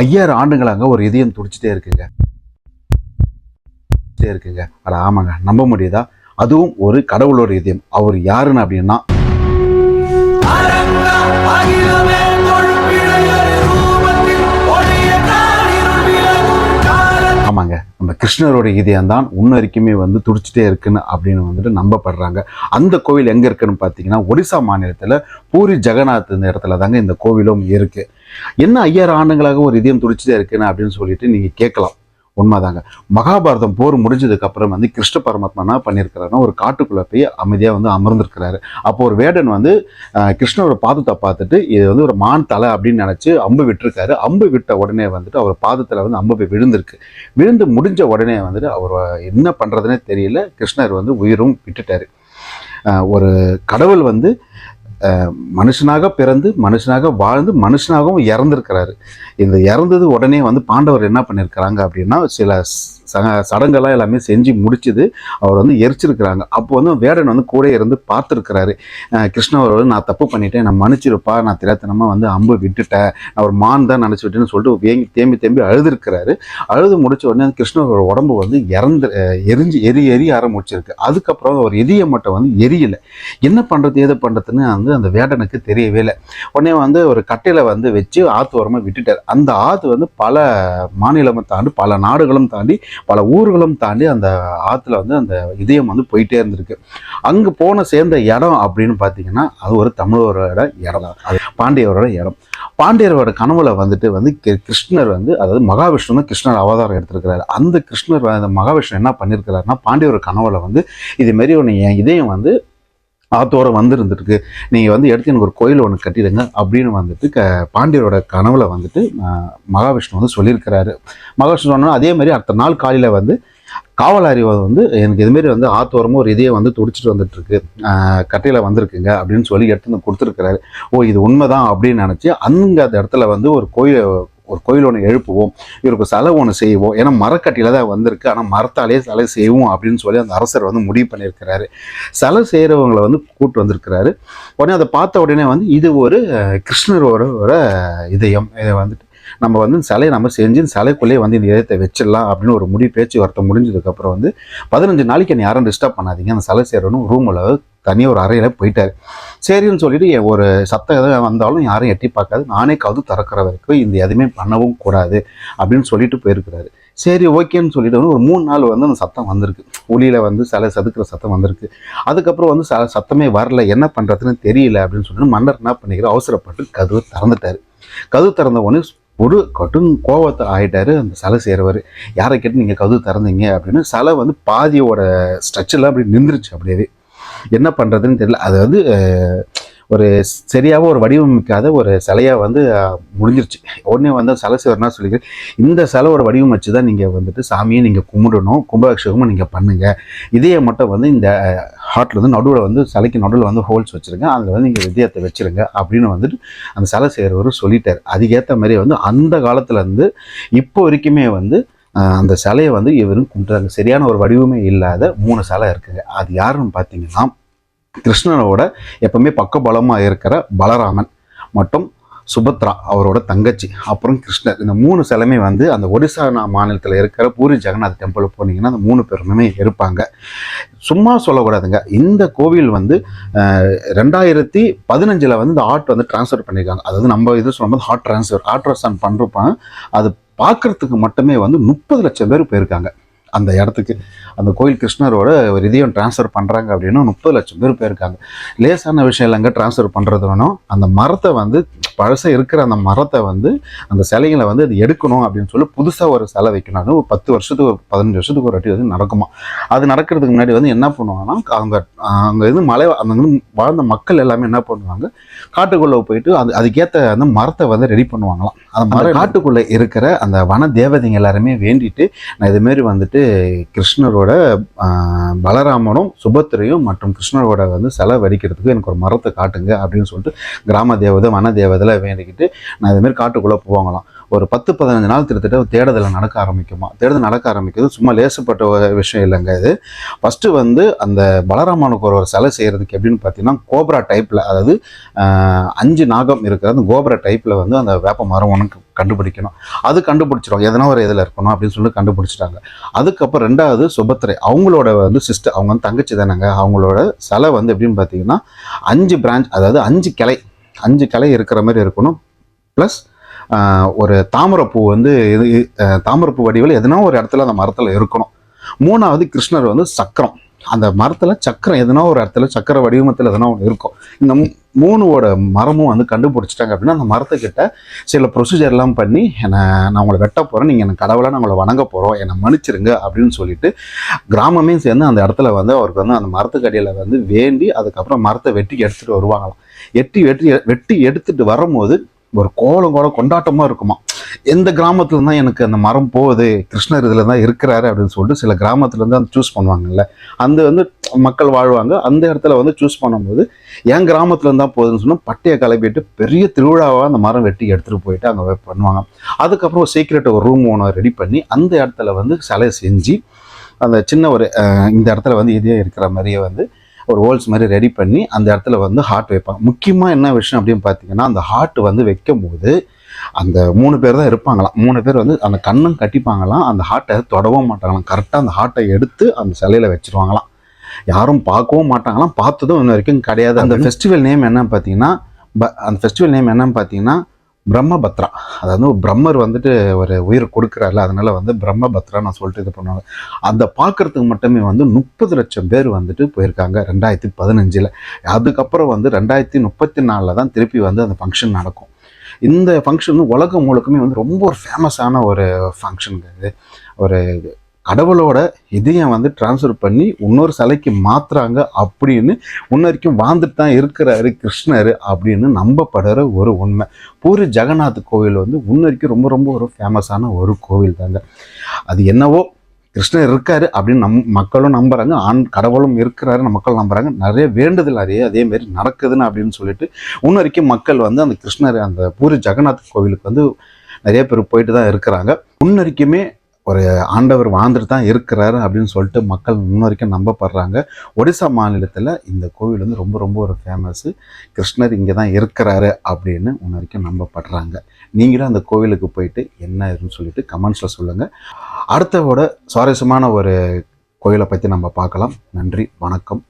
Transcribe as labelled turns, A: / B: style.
A: ஐயாயிரம் ஆண்டுங்களாங்க ஒரு இதயம் துடிச்சிட்டே இருக்குங்க. இருக்குங்க. அட ஆமாங்க நம்ப முடியுதா? அதுவும் ஒரு கடவுளோட இதயம். அவர் யாருன்னு அப்படின்னா கிருஷ்ணரோட இதயம் தான் இன்ன வரைக்குமே வந்து துடிச்சிட்டே இருக்குன்னு அப்படின்னு வந்துட்டு நம்பப்படுறாங்க. அந்த கோவில் எங்கே இருக்குன்னு பார்த்தீங்கன்னா ஒடிசா மாநிலத்தில் பூரி ஜெகநாத் இந்த இடத்துல தாங்க இந்த கோவிலும் இருக்குது என்ன ஐயாயிரம் ஆண்டுகளாக ஒரு இதயம் துடிச்சிட்டே இருக்குன்னு அப்படின்னு சொல்லிட்டு நீங்கள் கேட்கலாம். உண்மைதாங்க. மகாபாரதம் போர் முடிஞ்சதுக்கு அப்புறம் வந்து கிருஷ்ண பரமாத்மா என்ன பண்ணியிருக்கிறாருன்னா ஒரு காட்டுக்குள்ளே போய் அமைதியாக வந்து அமர்ந்திருக்கிறாரு. அப்போ ஒரு வேடன் வந்து கிருஷ்ணரோட பாதத்தை பார்த்துட்டு இது வந்து ஒரு மான் தலை அப்படின்னு நினச்சி அம்பு விட்டுருக்காரு. அம்பு விட்ட உடனே வந்துட்டு அவர் பாதத்தில் வந்து அம்பு போய் விழுந்திருக்கு. விழுந்து முடிஞ்ச உடனே வந்துட்டு அவர் என்ன பண்ணுறதுனே தெரியல. கிருஷ்ணர் வந்து உயிரும் விட்டுட்டார். ஒரு கடவுள் வந்து மனுஷனாக பிறந்து மனுஷனாக வாழ்ந்து மனுஷனாகவும் இறந்துருக்கிறாரு. இந்த இறந்தது உடனே வந்து பாண்டவர் என்ன பண்ணியிருக்கிறாங்க அப்படின்னா சில சடங்கெல்லாம் எல்லாமே செஞ்சு முடிச்சுது. அவர் வந்து எரிச்சிருக்கிறாங்க. அப்போ வந்து வேடன் வந்து கூட இருந்து பார்த்துருக்கிறாரு. கிருஷ்ணவர் வந்து நான் தப்பு பண்ணிட்டேன். நான் மன்னிச்சிருப்பா. நான் திரைத்தனமாக வந்து அம்பு விட்டுட்டேன். நான் ஒரு மான் தான் நினச்சி விட்டேன்னு சொல்லிட்டு வேங்கி தேம்பி தேம்பி அழுதுருக்கிறாரு. அழுது முடிச்ச உடனே அந்த உடம்பு வந்து இறந்து எரிஞ்சு எரி எரிய ஆரம்பிச்சிருக்கு. அதுக்கப்புறம் அவர் எரிய மட்டும் வந்து எரியல. என்ன பண்ணுறது ஏது பண்ணுறதுன்னு வந்து அந்த வேடனுக்கு தெரியவே இல்லை. உடனே வந்து ஒரு கட்டையில் வந்து வச்சு ஆற்று ஓரமாக விட்டுட்டார். அந்த ஆற்று வந்து பல மாநிலமும் தாண்டி பல நாடுகளும் தாண்டி பல ஊர்களும் தாண்டி அந்த ஆற்றுல வந்து அந்த இதயம் வந்து போயிட்டே இருந்திருக்கு. அங்கே போன சேர்ந்த இடம் அப்படின்னு பார்த்தீங்கன்னா அது ஒரு தமிழரோட இடம். தான் அது பாண்டியரோட இடம். பாண்டியரோட கனவுல வந்துட்டு வந்து கிருஷ்ணர் வந்து அதாவது மகாவிஷ்ணு தான் கிருஷ்ணர் அவதாரம் எடுத்திருக்கிறாரு. அந்த கிருஷ்ணர் அந்த மகாவிஷ்ணு என்ன பண்ணியிருக்கிறாருன்னா பாண்டியவர் கனவுல வந்து இது மாரி ஒன்று என் இதயம் வந்து ஆத்தோரம் வந்துருந்துருக்கு நீங்கள் வந்து எடுத்து எனக்கு ஒரு கோயில் ஒன்று கட்டிடுங்க அப்படின்னு வந்துட்டு க பாண்டியரோட கனவுல வந்துட்டு மகாவிஷ்ணு வந்து சொல்லியிருக்கிறாரு. மகாவிஷ்ணு சொன்னா அதே மாதிரி அடுத்த நாள் காலையில் வந்து காவலாரி வந்து எனக்கு இதுமாரி வந்து ஆத்தோரமும் ஒரு இதையை வந்து துடிச்சிட்டு வந்துட்டு இருக்கு வந்திருக்குங்க அப்படின்னு சொல்லி எடுத்து வந்து கொடுத்துருக்கிறாரு. ஓ இது உண்மைதான் அப்படின்னு நினச்சி அங்கே அந்த இடத்துல வந்து ஒரு கோயில் ஒரு கோயில் ஒன்று எழுப்புவோம் இவருக்கு சிலை ஒன்று செய்வோம். ஏன்னா மரக்கட்டியில் தான் வந்திருக்கு. ஆனால் மரத்தாலே சிலை செய்வோம் அப்படின்னு சொல்லி அந்த அரசர் வந்து முடிவு பண்ணியிருக்கிறாரு. சிலை செய்கிறவங்களை வந்து கூட்டு வந்திருக்கிறாரு. உடனே அதை பார்த்த உடனே வந்து இது ஒரு அஹ், கிருஷ்ணரோட ஒரு இதயம். இதை வந்துட்டு நம்ம வந்து சிலையை நம்ம செஞ்சு சிலைக்குள்ளேயே வந்து இந்த இதயத்தை வச்சிடலாம் அப்படின்னு ஒரு முடிவு பேச்சுவார்த்தை முடிஞ்சதுக்கப்புறம் வந்து பதினஞ்சு நாளைக்கு என்னை யாரும் டிஸ்டர்ப் பண்ணாதீங்க. அந்த சிலை செய்கிறவனும் ரூமில் தனியாக ஒரு அறையில் போயிட்டார். சரின்னு சொல்லிட்டு என் ஒரு சத்தம் எதாவது வந்தாலும் யாரும் எட்டி பார்க்காது. நானே கது திறக்கிற வரைக்கும் இந்த எதுவுமே பண்ணவும் கூடாது அப்படின்னு சொல்லிட்டு போயிருக்கிறாரு. சரி ஓகேன்னு சொல்லிட்டு வந்து ஒரு மூணு நாள் வந்து அந்த சத்தம் வந்திருக்கு. ஒளியில் வந்து சில செதுக்கிற சத்தம் வந்திருக்கு. அதுக்கப்புறம் வந்து ச சத்தமே வரல. என்ன பண்ணுறதுன்னு தெரியல அப்படின்னு சொல்லிட்டு மன்னர் என்ன பண்ணிக்கிற அவசரப்பட்டு கதவு திறந்துட்டாரு. கதவு திறந்த உடனே ஒரு கடும் கோவத்தை ஆகிட்டாரு அந்த சிலை செய்கிறவர் யாரை கேட்டு நீங்கள் கதவு திறந்தீங்க? அப்படின்னு சிலை வந்து பாதியோட ஸ்ட்ரக்சர்லாம் அப்படி நின்றுச்சு அப்படியே. என்ன பண்ணுறதுன்னு தெரியல. அது வந்து ஒரு சரியாக ஒரு வடிவமைக்காத ஒரு சிலையாக வந்து முடிஞ்சிருச்சு. உடனே வந்து சிலை சிவர்னா சொல்லிக்கிறேன். இந்த சிலை ஒரு வடிவம் வச்சு தான் நீங்கள் வந்துட்டு சாமியை நீங்கள் கும்பிடணும் கும்பாபிஷேகமும் நீங்கள் பண்ணுங்கள் இதையே மட்டும் வந்து இந்த ஹாட்டில் வந்து நடுவில் வந்து சிலைக்கு நடுவில் வந்து ஹோல்ஸ் வச்சுருங்க. அதில் வந்து நீங்கள் விஜயத்தை வச்சுருங்க அப்படின்னு வந்துட்டு அந்த சிலை செய்கிறவர் சொல்லிட்டார். அதுக்கேற்ற மாதிரி வந்து அந்த காலத்துலேருந்து இப்போ வரைக்குமே வந்து அந்த சிலையை வந்து இவரும் கும்பிட்றாங்க சரியான ஒரு வடிவமே இல்லாத மூணு சிலை இருக்குங்க. அது யாருன்னு பார்த்தீங்கன்னா கிருஷ்ணனோட எப்பவுமே பக்கபலமாக இருக்கிற பலராமன் மற்றும் சுபத்ரா அவரோட தங்கச்சி அப்புறம் கிருஷ்ணர். இந்த மூணு சிலைமே வந்து அந்த ஒடிசா நா- மாநிலத்தில் இருக்கிற பூரி ஜெகநாத் டெம்பிள் போனீங்கன்னா அந்த மூணு பேருமே இருப்பாங்க. சும்மா சொல்லக்கூடாதுங்க. இந்த கோவில் வந்து ரெண்டாயிரத்தி பதினஞ்சில் வந்து இந்த ஆர்ட் வந்து டிரான்ஸ்ஃபர் பண்ணியிருக்காங்க அதாவது நம்ம இது சொல்லும்போது ஹார்ட் ட்ரான்ஸ்ஃபர் ஹார்ட் ட்ரான்ஸ்ஃபர் பண்ணுறப்ப அது பார்க்கறதுக்கு மட்டுமே வந்து முப்பது லட்சம் பேர் போயிருக்காங்க. அந்த இடத்துக்கு. அந்த கோயில் கிருஷ்ணரோட ஒரு இதயம் ட்ரான்ஸ்ஃபர் பண்ணுறாங்க அப்படின்னா முப்பது லட்சம் பேர் போயிருக்காங்க. லேசான விஷயம் இல்லைங்க ட்ரான்ஸ்ஃபர் பண்ணுறது வேணும். அந்த மரத்தை வந்து பழசை இருக்கிற அந்த மரத்தை வந்து அந்த சிலைகளை வந்து அது எடுக்கணும் அப்படின்னு சொல்லி புதுசாக ஒரு சிலை வைக்கணும் அது ஒரு பத்து வருஷத்துக்கு ஒரு பதினஞ்சு வருஷத்துக்கு ஒரு வாட்டி வந்து நடக்குமா? அது நடக்கிறதுக்கு முன்னாடி வந்து என்ன பண்ணுவாங்கன்னா அவங்க அங்கே இது மலை அந்த வாழ்ந்த மக்கள் எல்லாமே என்ன பண்ணுவாங்க காட்டுக்குள்ளே போயிட்டு அது அதுக்கேற்ற அந்த மரத்தை வந்து ரெடி பண்ணுவாங்களாம். அந்த மரம் காட்டுக்குள்ளே இருக்கிற அந்த வன தேவதைங்க எல்லாருமே வேண்டிட்டு நான் இதுமாரி வந்துட்டு கிருஷ்ணரோட பலராமனும் சுபத்திரையும் மற்றும் கிருஷ்ணரோட வந்து சிலை வடிக்கிறதுக்கு எனக்கு ஒரு மரத்தை காட்டுங்க அப்படின்னு சொல்லிட்டு கிராம தேவதை வன தேவதைலாம் வேண்டிக்கிட்டு நான் இதுமாரி காட்டுக்குள்ளே போவாங்களாம். ஒரு பத்து பதினஞ்சு நாள் திருத்திட்ட தேடுதலை நடக்க ஆரம்பிக்குமா? தேடுதல் நடக்க ஆரம்பிக்குது. சும்மா லேசுப்பட்ட விஷயம் இல்லைங்க இது. ஃபஸ்ட்டு வந்து அந்த பலராமனுக்கு ஒரு ஒரு சிலை செய்கிறதுக்கு எப்படின்னு பார்த்தீங்கன்னா கோப்ரா டைப்பில் அதாவது அஞ்சு நாகம் இருக்கிற அந்த கோபுர டைப்பில் வந்து அந்த வேப்ப மரம் உனக்கு கண்டுபிடிக்கணும். அது கண்டுபிடிச்சிருவாங்க எதனா ஒரு இதில் இருக்கணும் அப்படின்னு சொல்லி கண்டுபிடிச்சிட்டாங்க. அதுக்கப்புறம் ரெண்டாவது சுபத்திரை அவங்களோட வந்து சிஸ்டர் அவங்க வந்து தங்கச்சி தானேங்க. அவங்களோட சிலை வந்து எப்படின்னு பார்த்தீங்கன்னா அஞ்சு பிரான்ச் அதாவது அஞ்சு கிளை. அஞ்சு கிளை இருக்கிற மாதிரி இருக்கணும். ப்ளஸ் ஒரு தாமரைப்பூ வந்து இது தாமரப்பூ தாமரைப்பூ வடிவில் எதனா ஒரு இடத்துல அந்த மரத்தில் இருக்கணும். மூணாவது கிருஷ்ணர் வந்து சக்கரம். அந்த மரத்தில் சக்கரம் எதனா ஒரு இடத்துல சக்கர வடிவமத்தில் எதனா ஒன்று இருக்கும். இந்த மூ- மூணுவோட மரமும் வந்து கண்டுபிடிச்சிட்டாங்க அப்படின்னா அந்த மரத்துக்கிட்ட சில ப்ரொசீஜர்லாம் பண்ணி என்னை நான் உங்களை வெட்ட போகிறேன் நீங்கள் எனக்கு கடவுளாக நான் உங்களை வணங்க போகிறோம் என்னை மன்னிச்சிருங்க அப்படின்னு சொல்லிட்டு கிராமமே சேர்ந்து அந்த இடத்துல வந்து அவருக்கு வந்து அந்த மரத்துக்கடியில் வந்து வேண்டி அதுக்கப்புறம் மரத்தை வெட்டி எடுத்துகிட்டு வருவாங்களாம். எட்டி வெட்டி வெட்டி எடுத்துகிட்டு வரும்போது ஒரு கோலம் கோலம் கொண்டாட்டமாக இருக்குமா எந்த கிராமத்துல தான் எனக்கு அந்த மரம் போகுது கிருஷ்ணர் இதில் தான் இருக்கிறாரு அப்படின்னு சொல்லிட்டு சில கிராமத்துல இருந்து அந்த சூஸ் பண்ணுவாங்கல்ல. அந்த வந்து மக்கள் வாழ்வாங்க. அந்த இடத்துல வந்து சூஸ் பண்ணும்போது என் கிராமத்துல இருந்தா போகுதுன்னு சொன்னா பட்டையை கிளப்பிட்டு பெரிய திருவிழாவாக அந்த மரம் வெட்டி எடுத்துட்டு போயிட்டு அங்கே பண்ணுவாங்க. அதுக்கப்புறம் ஒரு சீக்ரெட் ஒரு ரூம் ஒன்று ரெடி பண்ணி அந்த இடத்துல வந்து சிலை செஞ்சு அந்த சின்ன ஒரு இந்த இடத்துல வந்து இதே இருக்கிற மாதிரியே வந்து ஒரு ஹோல்ஸ் மாதிரி ரெடி பண்ணி அந்த இடத்துல வந்து ஹார்ட் வைப்பாங்க. முக்கியமாக என்ன விஷயம் அப்படின்னு பார்த்தீங்கன்னா அந்த ஹார்ட் வந்து வைக்கும் போது அந்த மூணு பேர் தான் இருப்பாங்களாம். மூணு பேர் வந்து அந்த கண்ணும் கட்டிப்பாங்களாம். அந்த ஹார்ட்டை தொடவும் மாட்டாங்களாம். கரெக்டாக அந்த ஹார்ட்டை எடுத்து அந்த சிலையில வச்சிருவாங்களாம். யாரும் பார்க்கவும் மாட்டாங்களாம். பார்த்ததும் இன்ன வரைக்கும் கிடையாது. அந்த ஃபெஸ்டிவல் நேம் என்னன்னு பார்த்தீங்கன்னா ப- அந்த ஃபெஸ்டிவல் நேம் என்னன்னு பார்த்தீங்கன்னா பிரம்மபத்ரா. அதாவது பிரம்மர் வந்துட்டு ஒரு உயிர் கொடுக்குறாருல அதனால வந்து பிரம்மபத்ரா நான் சொல்லிட்டு இது பண்ணுவாங்க. அந்த பார்க்கறதுக்கு மட்டுமே வந்து முப்பது லட்சம் பேர் வந்துட்டு போயிருக்காங்க ரெண்டாயிரத்தி பதினஞ்சில். அதுக்கப்புறம் வந்து ரெண்டாயிரத்தி முப்பத்தி நாலில் தான் திருப்பி வந்து அந்த ஃபங்க்ஷன் நடக்கும். இந்த ஃபங்க்ஷன் உலகம் முழுக்குமே வந்து ரொம்ப ஒரு ஃபேமஸான ஒரு ஃபங்க்ஷனுங்க இது. ஒரு கடவுளோட இதயம் வந்து ட்ரான்ஸ்ஃபர் பண்ணி இன்னொரு சிலைக்கு மாத்துறாங்க அப்படின்னு இன்ன வரைக்கும் வாழ்ந்துட்டு தான் இருக்கிறாரு கிருஷ்ணர் அப்படின்னு நம்பப்படுற ஒரு உண்மை. பூரி ஜெகநாத் கோவில் வந்து இன்ன வரைக்கும் ரொம்ப ரொம்ப ஒரு ஃபேமஸான ஒரு கோவில் தாங்க அது என்னவோ கிருஷ்ணர் இருக்காரு அப்படின்னு நம் மக்களும் நம்புறாங்க. ஆண் கடவுளும் இருக்கிறாரு மக்கள் நம்புறாங்க. நிறைய வேண்டுதல் நிறைய அதே மாதிரி நடக்குதுன்னு அப்படின்னு சொல்லிட்டு இன்ன வரைக்கும் மக்கள் வந்து அந்த கிருஷ்ணர் அந்த பூரி ஜெகநாத் கோவிலுக்கு வந்து நிறைய பேர் போயிட்டு தான் இருக்கிறாங்க. முன்ன வரைக்குமே ஒரு ஆண்டவர் வாழ்ந்துட்டு தான் இருக்கிறாரு அப்படின்னு சொல்லிட்டு மக்கள் இன்ன வரைக்கும் நம்பப்படுறாங்க. ஒடிசா மாநிலத்தில் இந்த கோவில் வந்து ரொம்ப ரொம்ப ஒரு ஃபேமஸ்ஸு கிருஷ்ணர் இங்கே தான் இருக்கிறாரு அப்படின்னு முன்ன வரைக்கும் நம்பப்படுறாங்க. நீங்களும் அந்த கோவிலுக்கு போயிட்டு என்ன இதுன்னு சொல்லிட்டு கமெண்ட்ஸில் சொல்லுங்கள் அடுத்தவோட சுவாரஸ்யமான ஒரு கோயிலை பற்றி நம்ம பார்க்கலாம். நன்றி வணக்கம்.